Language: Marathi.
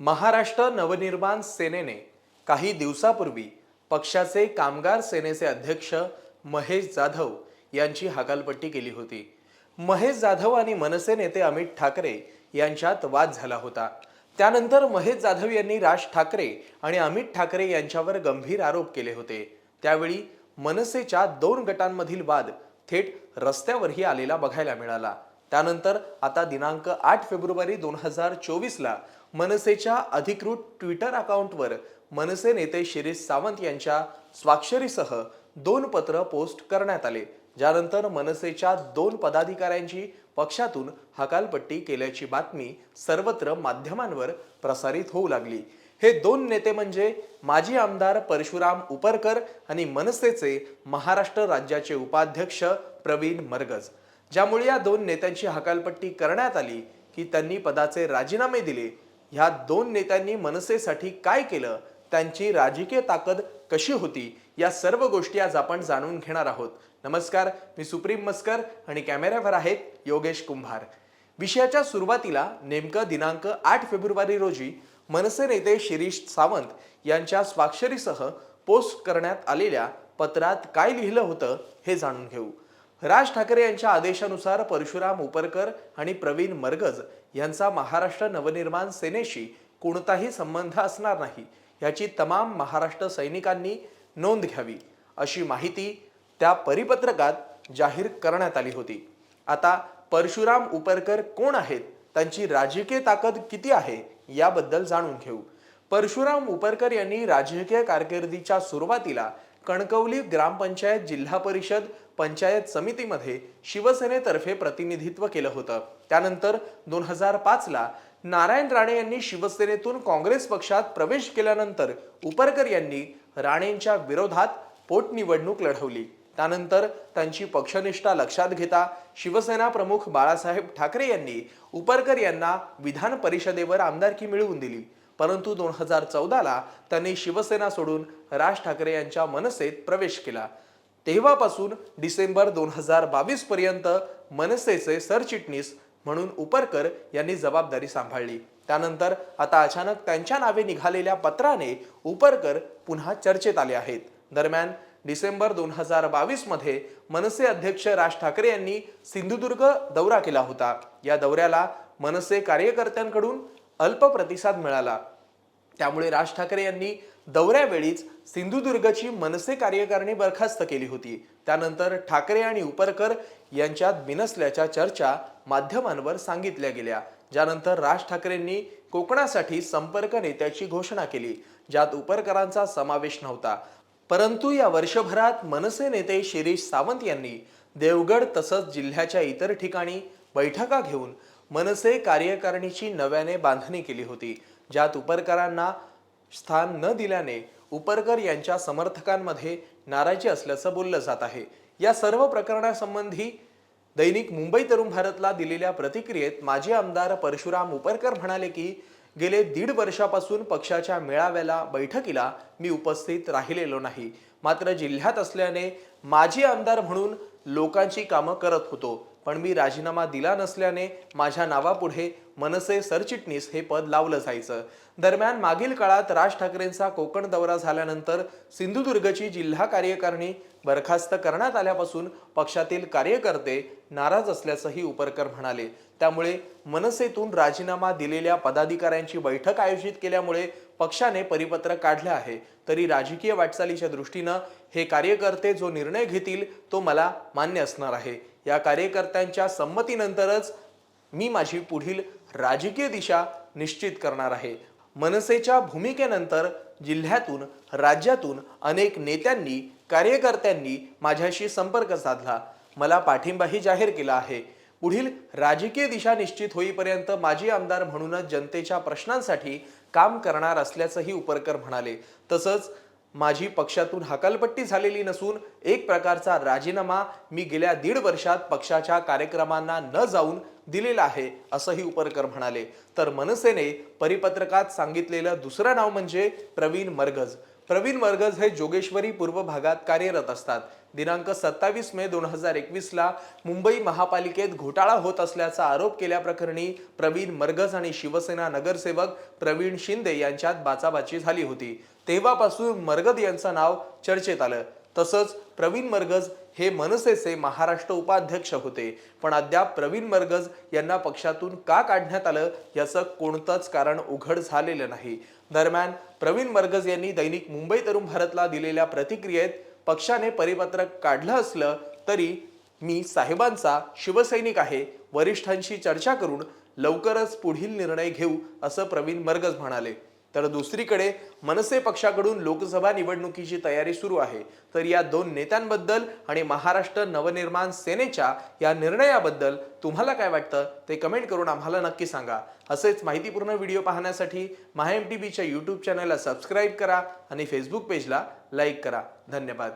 महाराष्ट्र नवनिर्माण सेनेने काही दिवसापूर्वी पक्षाचे कामगार सेनेचे अध्यक्ष महेश जाधव यांची हकालपट्टी केली होती. महेश जाधव आणि मनसे नेते अमित ठाकरे यांच्यात वाद झाला होता. त्यानंतर महेश जाधव यांनी राज ठाकरे आणि अमित ठाकरे यांच्यावर गंभीर आरोप केले होते. त्यावेळी मनसेच्या दोन गटांमधील वाद थेट रस्त्यावरही आलेला बघायला मिळाला. त्यानंतर आता दिनांक आठ फेब्रुवारी दोन हजार चोवीसला मनसेच्या अधिकृत ट्विटर अकाउंटवर मनसे नेते शिरीष सावंत यांच्या स्वाक्षरीसह दोन पत्र पोस्ट करण्यात आले. ज्यानंतर मनसेच्या दोन पदाधिकाऱ्यांची पक्षातून हकालपट्टी केल्याची बातमी सर्वत्र माध्यमांवर प्रसारित होऊ लागली. हे दोन नेते म्हणजे माजी आमदार परशुराम उपरकर आणि मनसेचे महाराष्ट्र राज्याचे उपाध्यक्ष प्रवीण मरगज. ज्यामुळे या दोन नेत्यांची हकालपट्टी करण्यात आली की त्यांनी पदाचे राजीनामे दिले ह्या दोन नेत्यांनी मनसेसाठी काय केलं? त्यांची राजकीय ताकद कशी होती? या सर्व गोष्टी आज आपण जाणून घेणार आहोत. नमस्कार मी सुप्रीम मस्कर आणि कॅमेऱ्यावर आहेत योगेश कुंभार. विषयाच्या सुरुवातीला नेमकं दिनांक आठ फेब्रुवारी रोजी मनसे नेते शिरीष सावंत यांच्या स्वाक्षरीसह पोस्ट करण्यात आलेल्या पत्रात काय लिहिलं होतं हे जाणून घेऊ. राज ठाकरे यांच्या आदेशानुसार परशुराम उपरकर आणि प्रवीण मरगज यांचा महाराष्ट्र नवनिर्माण सेनेशी कोणताही संबंध असणार नाही याची तमाम महाराष्ट्र सैनिकांनी नोंद घ्यावी अशी माहिती त्या परिपत्रकात जाहीर करण्यात आली होती. आता परशुराम उपरकर कोण आहेत त्यांची राजकीय ताकद किती आहे याबद्दल जाणून घेऊ. परशुराम उपरकर यांनी राजकीय कारकिर्दीच्या सुरुवातीला कणकवली ग्रामपंचायत जिल्हा परिषद पंचायत समितीमध्ये शिवसेनेतर्फे प्रतिनिधित्व केलं होतं. त्यानंतर दोन हजार पाचला नारायण राणे यांनी शिवसेनेतून काँग्रेस पक्षात प्रवेश केल्यानंतर उपरकर यांनी राणेंच्या विरोधात पोटनिवडणूक लढवली. त्यानंतर त्यांची पक्षनिष्ठा लक्षात घेता शिवसेना प्रमुख बाळासाहेब ठाकरे यांनी उपरकर यांना विधान परिषदेवर आमदारकी मिळवून दिली. परंतु दोन हजार चौदाला त्यांनी शिवसेना सोडून राज ठाकरे यांच्या मनसेत प्रवेश केला. तेव्हापासून डिसेंबर दोन हजार बावीस पर्यंत मनसेचे सरचिटणीस म्हणून उपरकर यांनी जबाबदारी सांभाळली. त्यानंतर आता अचानक त्यांच्या नावे निघालेल्या पत्राने उपरकर पुन्हा चर्चेत आले आहेत. दरम्यान डिसेंबर दोन हजार बावीसमध्ये मनसे अध्यक्ष राज ठाकरे यांनी सिंधुदुर्ग दौरा केला होता. या दौऱ्याला मनसे कार्यकर्त्यांकडून अल्प प्रतिसाद मिळाला. त्यामुळे राज ठाकरे यांनी दौऱ्यावेळीच सिंधुदुर्गची मनसे कार्यकारिणी बरखास्त केली होती. त्यानंतर ठाकरे आणि उपरकर यांच्यात बिनसल्याच्या चर्चा माध्यमांवर सांगितल्या गेल्या. ज्यानंतर राज ठाकरेंनी कोकणासाठी संपर्क नेत्याची घोषणा केली ज्यात उपरकरांचा समावेश नव्हता. परंतु या वर्षभरात मनसे नेते शिरीष सावंत यांनी देवगड तसंच जिल्ह्याच्या इतर ठिकाणी बैठका घेऊन मनसे कार्यकारिणीची नव्याने बांधणी केली होती ज्यात उपरकरांना स्थान न दिल्याने उपरकर यांच्या समर्थकांमध्ये नाराजी असल्याचं बोललं जात आहे. या सर्व प्रकरणासंबंधी दैनिक मुंबई तरुण भारतला दिलेल्या प्रतिक्रियेत माजी आमदार परशुराम उपरकर म्हणाले की गेले दीड वर्षापासून पक्षाच्या मेळाव्याला बैठकीला मी उपस्थित राहिलेलो नाही. मात्र जिल्ह्यात असल्याने माजी आमदार म्हणून लोकांची कामं करत होतो. पण मी राजीनामा दिला नसल्याने माझ्या नावापुढे मनसे सरचिटणीस हे पद लावलं जायचं. दरम्यान मागील काळात राज ठाकरेंचा कोकण दौरा झाल्यानंतर सिंधुदुर्गची जिल्हा कार्यकारिणी बरखास्त करण्यात आल्यापासून पक्षातील कार्यकर्ते नाराज असल्याचंही उपरकर म्हणाले. त्यामुळे मनसेतून राजीनामा दिलेल्या पदाधिकाऱ्यांची बैठक आयोजित केल्यामुळे पक्षाने परिपत्रक काढले आहे. तरी राजकीय वाटचालीच्या दृष्टीनं हे कार्यकर्ते जो निर्णय घेतील तो मला मान्य असणार आहे. या कार्यकर्त्यांच्या संमतीनंतरच मी माझी पुढील राजकीय दिशा निश्चित करणार आहे. मनसेच्या भूमिकेनंतर जिल्ह्यातून राज्यातून अनेक नेत्यांनी कार्यकर्त्यांनी माझ्याशी संपर्क साधला. मला पाठिंबाही जाहीर केला आहे. पुढील राजकीय दिशा निश्चित होईपर्यंत माजी आमदार म्हणूनच जनतेच्या प्रश्नांसाठी काम करणार असल्याचंही उपरकर म्हणाले. तसंच माझी पक्षातून हकालपट्टी झालेली नसून एक प्रकारचा राजीनामा मी गेल्या दीड वर्षात पक्षाच्या कार्यक्रमांना न जाऊन दिलेला आहे असंही उपरकर म्हणाले. तर मनसेने परिपत्रकात सांगितलेलं दुसरं नाव म्हणजे प्रवीण मरगज. प्रवीण मरगज हे जोगेश्वरी पूर्व भागात कार्यरत असतात. दिनांक सत्तावीस मे दोन हजार एकवीसला मुंबई महापालिकेत घोटाळा होत असल्याचा आरोप केल्याप्रकरणी प्रवीण मरगज आणि शिवसेना नगरसेवक प्रवीण शिंदे यांच्यात बाचाबाची झाली होती. तेव्हापासून मरगद यांचं नाव चर्चेत आलं. तसंच प्रवीण मरगज हे मनसेचे महाराष्ट्र उपाध्यक्ष होते. पण अद्याप प्रवीण मरगज यांना पक्षातून का काढण्यात आलं याचं कोणतंच कारण उघड झालेलं नाही. दरम्यान प्रवीण मरगज यांनी दैनिक मुंबई तरुण भारतला दिलेल्या प्रतिक्रियेत पक्षाने परिपत्रक काढलं असलं तरी मी साहेबांचा शिवसैनिक आहे वरिष्ठांशी चर्चा करून लवकरच पुढील निर्णय घेऊ असं प्रवीण मरगज म्हणाले. तर दुसरीकडे मनसे पक्षाकडून लोकसभा निवडणुकीची तयारी सुरू आहे. तर या दोन नेत्यांबद्दल आणि महाराष्ट्र नवनिर्माण सेनेच्या या निर्णयाबद्दल तुम्हाला काय वाटतं? ते कमेंट करून आम्हाला नक्की सांगा. असेच माहितीपूर्ण व्हिडिओ पाहण्यासाठी माहा एम टी बीच्या यूट्यूब चॅनलला सबस्क्राईब करा आणि फेसबुक पेजला लाईक करा. धन्यवाद.